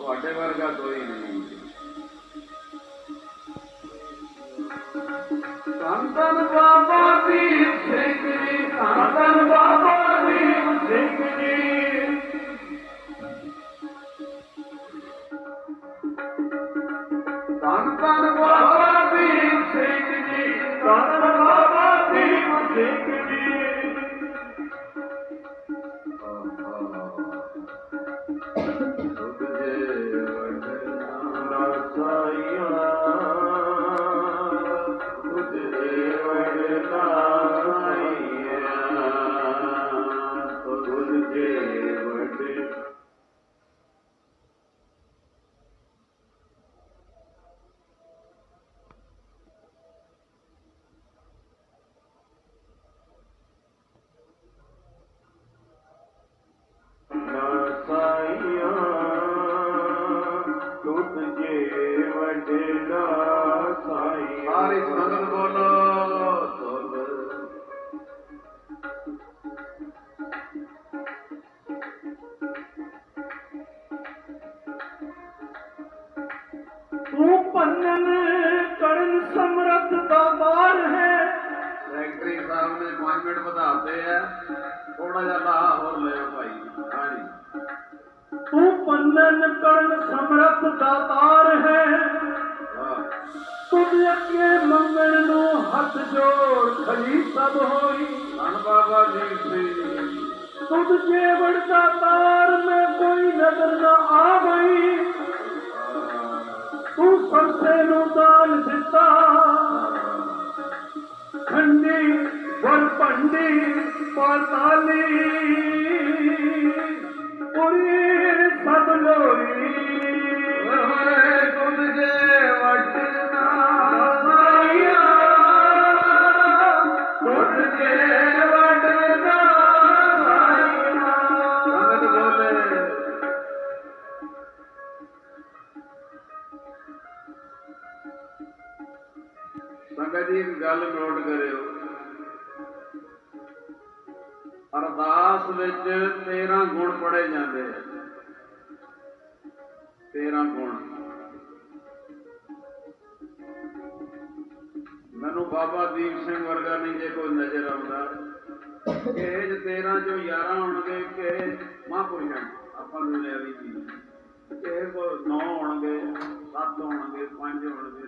ਤੁਹਾਡੇ ਵਰਗਾ ਕੋਈ ਨਹੀਂ। ਸੰਤਨ ਬਾਬਾ ਦੀਪ ਸਿੰਘ ਸੰਤਨ ਬਾਬਾ ਦੀਪ ਸਿੰਘ ਜੀ। ਸੰਤਨ ਸਾਰੇ ਬੋਲੋ। ਤੂੰ ਪੰਨਨ ਕਰਨ ਸਮਰੱਥ ਦਾ ਬਾਰ ਹੈ। ਸੈਕਟਰੀ ਸਾਹਿਬ ਨੇ 5 ਮਿੰਟ ਵਧਾਤੇ ਆ ਥੋੜਾ ਜਿਹਾ ਲਾ ਹੋਰ ਭਾਈ ਹਾਂਜੀ ਤੂੰ ਪੰਨਨ ਕਰਨ ਸਮਰੱਥ ਦਾ ਵਾਹ ਤੁਧ ਮੰਗਣ ਨੂੰ ਹੱਥ ਜੋੜ ਖੜੀ ਸਭ ਹੋਈ। ਧੰਨ ਬਾਬਾ ਜੀ ਸਿੰਘ ਤੁਧ ਜੇਵੜ ਦਾ ਤਾਰ ਮੈਂ ਕੋਈ ਨਜ਼ਰ ਨਾ ਆ ਗਈ। ਤੂੰ ਸੰਸੇ ਨੂੰ ਦਾਨ ਦਿੱਤਾ। ਖੰਡੀ ਵਰ ਭੰਡੀ, ਪਾਤਾਲੀ। ਸੰਗਤ ਜੀ, ਇੱਕ ਗੱਲ ਨੋਟ ਕਰਿਓ। ਅਰਦਾਸ ਵਿੱਚ 13 ਗੁਣ ਪੜੇ ਜਾਂਦੇ ਆ। 13 ਗੁਣ। ਮੈਨੂੰ ਬਾਬਾ ਦੀਪ ਸਿੰਘ ਵਰਗਾ ਨਹੀਂ ਜੇ ਕੋਈ ਨਜ਼ਰ ਆਉਂਦਾ। ਕਿ ਇਹ ਚ 13 ਚੋਂ 11 ਹੋਣਗੇ ਕਿ ਮਹਾਂਪੁਰਸ਼ਾਂ ਆਪਾਂ ਨੂੰ ਲੈ ਵੀ ਜੀ। ਇਹ ਕੋ 9 ਹੋਣਗੇ 7 ਹੋਣਗੇ 5 ਹੋਣਗੇ